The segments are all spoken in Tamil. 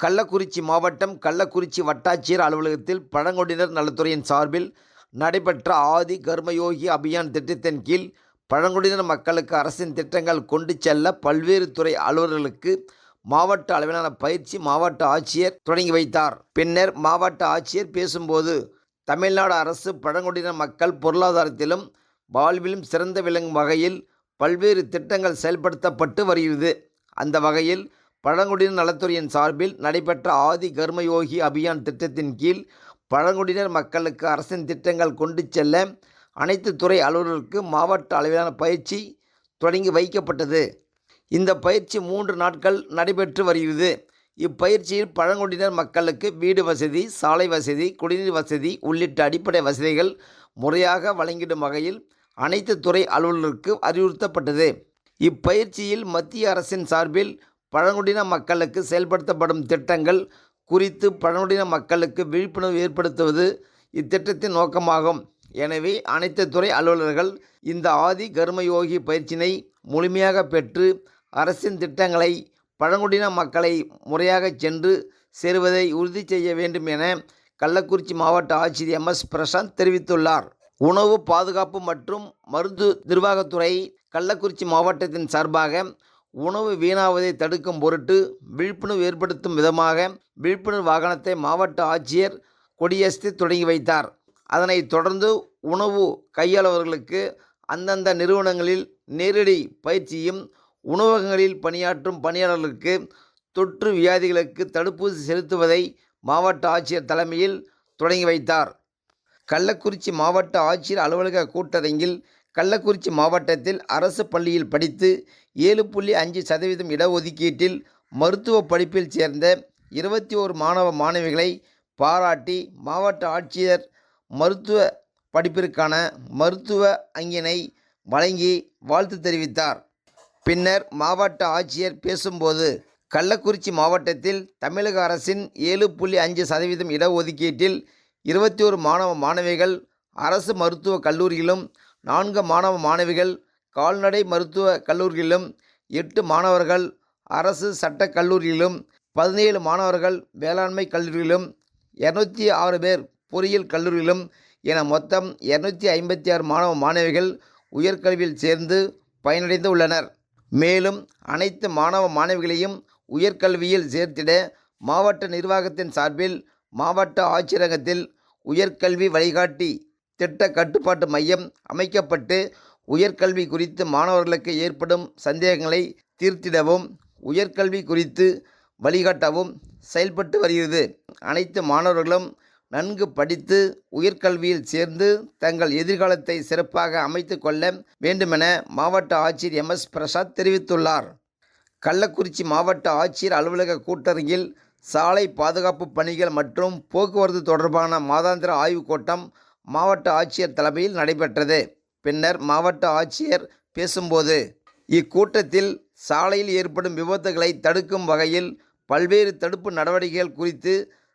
கள்ளக்குறிச்சி மாவட்டம் கள்ளக்குறிச்சி வட்டாட்சியர் அலுவலகத்தில் பழங்குடியினர் நலத்துறையின் சார்பில் நடைபெற்ற ஆதி கர்மயோகி அபியான் திட்டத்தின் கீழ் பழங்குடியினர் மக்களுக்கு அரசின் திட்டங்கள் கொண்டு செல்ல பல்வேறு துறை அலுவலர்களுக்கு மாவட்ட அளவிலான பயிற்சி மாவட்ட ஆட்சியர் தொடங்கி வைத்தார். பின்னர் மாவட்ட ஆட்சியர் பேசும்போது தமிழ்நாடு அரசு பழங்குடியினர் மக்கள் பொருளாதாரத்திலும் வாழ்விலும் சிறந்து விளங்கும் வகையில் பல்வேறு திட்டங்கள் செயல்படுத்தப்பட்டு வருகிறது. அந்த வகையில் பழங்குடியினர் நலத்துறையின் சார்பில் நடைபெற்ற ஆதி கர்மயோகி அபியான் திட்டத்தின் கீழ் பழங்குடியினர் மக்களுக்கு அரசின் திட்டங்கள் கொண்டு செல்ல அனைத்து துறை அலுவலர்களுக்கு மாவட்ட அளவிலான பயிற்சி தொடங்கி வைக்கப்பட்டது. இந்த பயிற்சி மூன்று நாட்கள் நடைபெற்று வருகிறது. இப்பயிற்சியில் பழங்குடியினர் மக்களுக்கு வீடு வசதி சாலை வசதி குடிநீர் வசதி உள்ளிட்ட அடிப்படை வசதிகள் முறையாக வழங்கிடும் வகையில் அனைத்து துறை அலுவலருக்கு அறிவுறுத்தப்பட்டது. இப்பயிற்சியில் மத்திய அரசின் சார்பில் பழங்குடியின மக்களுக்கு செயல்படுத்தப்படும் திட்டங்கள் குறித்து பழங்குடியின மக்களுக்கு விழிப்புணர்வு ஏற்படுத்துவது இத்திட்டத்தின் நோக்கமாகும். எனவே அனைத்து துறை அலுவலர்கள் இந்த ஆதி கர்மயோகி பயிற்சியினை முழுமையாக பெற்று அரசின் திட்டங்களை பழங்குடியின மக்களை முறையாக சென்று சேருவதை உறுதி செய்ய வேண்டும் என கள்ளக்குறிச்சி மாவட்ட ஆட்சியர் எம். எஸ். பிரசாந்த் தெரிவித்துள்ளார். உணவு பாதுகாப்பு மற்றும் மருந்து நிர்வாகத்துறை கள்ளக்குறிச்சி மாவட்டத்தின் சார்பாக உணவு வீணாவதை தடுக்கும் பொருட்டு விழிப்புணர்வு ஏற்படுத்தும் விதமாக விழிப்புணர்வு வாகனத்தை மாவட்ட ஆட்சியர் கொடியசைத்து தொடங்கி வைத்தார். அதனைத் தொடர்ந்து உணவு கையாளவர்களுக்கு அந்தந்த நிறுவனங்களில் நேரடி பயிற்சியும் உணவகங்களில் பணியாற்றும் பணியாளர்களுக்கு தொற்று வியாதிகளுக்கு தடுப்பூசி செலுத்துவதை மாவட்ட ஆட்சியர் தலைமையில் தொடங்கி வைத்தார். கள்ளக்குறிச்சி மாவட்ட ஆட்சியர் அலுவலக கூட்டரங்கில் கள்ளக்குறிச்சி மாவட்டத்தில் அரசு பள்ளியில் படித்து ஏழு புள்ளி அஞ்சு சதவீதம் இடஒதுக்கீட்டில் மருத்துவ படிப்பில் சேர்ந்த இருபத்தி ஓரு மாணவ மாணவிகளை பாராட்டி மாவட்ட ஆட்சியர் மருத்துவ படிப்பிற்கான மருத்துவ அங்கினை வழங்கி வாழ்த்து தெரிவித்தார். பின்னர் மாவட்ட ஆட்சியர் பேசும்போது கள்ளக்குறிச்சி மாவட்டத்தில் தமிழக அரசின் ஏழு புள்ளி அஞ்சு சதவீதம் இடஒதுக்கீட்டில் இருபத்தி ஒரு மாணவ மாணவிகள் அரசு மருத்துவக் கல்லூரியிலும் நான்கு மாணவ மாணவிகள் கால்நடை மருத்துவ கல்லூரியிலும் எட்டு மாணவர்கள் அரசு சட்டக் கல்லூரியிலும் பதினேழு மாணவர்கள் வேளாண்மை கல்லூரியிலும் இரநூத்தி ஆறு பேர் பொறியியல் கல்லூரியிலும் என மொத்தம் இரநூத்தி ஐம்பத்தி ஆறு மாணவ மாணவிகள் உயர்கல்வியில் சேர்ந்து பயனடைந்து உள்ளனர். மேலும் அனைத்து மாணவ மாணவிகளையும் உயர்கல்வியில் சேர்த்திட மாவட்ட நிர்வாகத்தின் சார்பில் மாவட்ட ஆட்சியரகத்தில் உயர்கல்வி வழிகாட்டி திட்ட கட்டுப்பாட்டு மையம் அமைக்கப்பட்டு உயர்கல்வி குறித்து மாணவர்களுக்கு ஏற்படும் சந்தேகங்களை தீர்த்திடவும் உயர்கல்வி குறித்து வழிகாட்டவும் செயல்பட்டு வருகிறது. அனைத்து மாணவர்களும் நன்கு படித்து உயர்கல்வியில் சேர்ந்து தங்கள் எதிர்காலத்தை சிறப்பாக அமைத்து கொள்ள வேண்டுமென மாவட்ட ஆட்சியர் எம். எஸ். பிரசாத் தெரிவித்துள்ளார். கள்ளக்குறிச்சி மாவட்ட ஆட்சியர் அலுவலக கூட்டரங்கில் சாலை பாதுகாப்பு பணிகள் மற்றும் போக்குவரத்து தொடர்பான மாதாந்திர ஆய்வுக் கூட்டம் மாவட்ட ஆட்சியர் தலைமையில் நடைபெற்றது. பின்னர் மாவட்ட ஆட்சியர் பேசும்போது இக்கூட்டத்தில் சாலையில் ஏற்படும் விபத்துகளை தடுக்கும் வகையில் பல்வேறு தடுப்பு நடவடிக்கைகள் குறித்து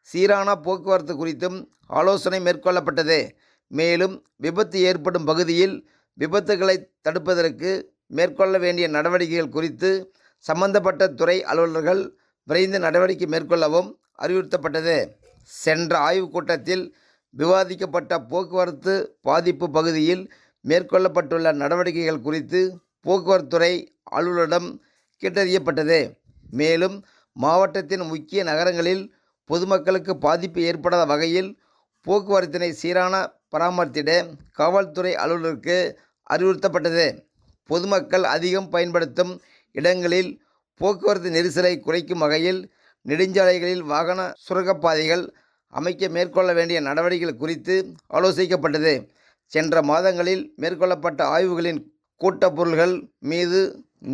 சீரான போக்குவரத்து குறித்தும் ஆலோசனை மேற்கொள்ளப்பட்டது. மேலும் விபத்து ஏற்படும் பகுதியில் விபத்துகளை தடுப்பதற்கு மேற்கொள்ள வேண்டிய நடவடிக்கைகள் குறித்து சம்பந்தப்பட்ட துறை அலுவலர்கள் விரைந்து நடவடிக்கை மேற்கொள்ளவும் அறிவுறுத்தப்பட்டது. சென்ற ஆய்வுக் கூட்டத்தில் விவாதிக்கப்பட்ட போக்குவரத்து பாதிப்பு பகுதியில் மேற்கொள்ளப்பட்டுள்ள நடவடிக்கைகள் குறித்து போக்குவரத்துறை அலுவலரிடம் கேட்டறியப்பட்டது. மேலும் மாவட்டத்தின் முக்கிய நகரங்களில் பொதுமக்களுக்கு பாதிப்பு ஏற்படாத வகையில் போக்குவரத்தினை சீரான பராமரித்திட காவல்துறை அலுவலருக்கு அறிவுறுத்தப்பட்டது. பொதுமக்கள் அதிகம் பயன்படுத்தும் இடங்களில் போக்குவரத்து நெரிசலை குறைக்கும் வகையில் நெடுஞ்சாலைகளில் வாகன சுரங்கப்பாதைகள் அமைக்க மேற்கொள்ள வேண்டிய நடவடிக்கைகள் குறித்து ஆலோசிக்கப்பட்டது. சென்ற மாதங்களில் மேற்கொள்ளப்பட்ட ஆய்வுகளின் கூட்டப்பொருள்கள் மீது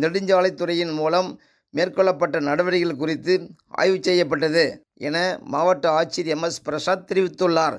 நெடுஞ்சாலைத்துறையின் மூலம் மேற்கொள்ளப்பட்ட நடவடிக்கைகள் குறித்து ஆய்வு செய்யப்பட்டது என மாவட்ட ஆட்சியர் எம் எஸ் பிரசாத் தெரிவித்துள்ளார்.